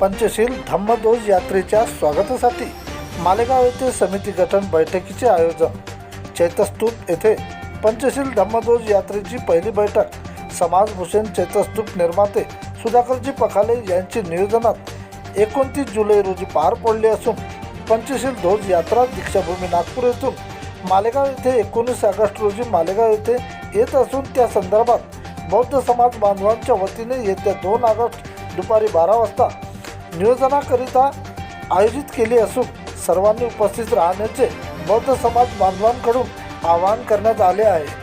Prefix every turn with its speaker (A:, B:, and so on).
A: पंचशील धम्मदोज यात्रेच्या स्वागतासाठी मालेगाव येथे समिती गठन बैठकीचे आयोजन. चैतस्तूप येथे पंचशील धम्मदोज यात्रेची पहिली बैठक. समाजभूषण चैतस्तूप निर्माते सुधाकरजी पखाले यांच्या नियोजनात एकोणतीस जुलै रोजी पार पडली असून पंचशील ध्वज यात्रा दीक्षाभूमी नागपूर येथून मालेगाव येथे एकोणीस ऑगस्ट रोजी मालेगाव येथे येत असून त्या संदर्भात बौद्ध समाज बांधवांच्या वतीने येत्या दोन ऑगस्ट दुपारी बारा वाजता नियोजनाकरिता आयोजित केली असून सर्वांनी उपस्थित राहण्याचे बौद्ध समाज बांधवांकडून आवाहन करण्यात आले आहे.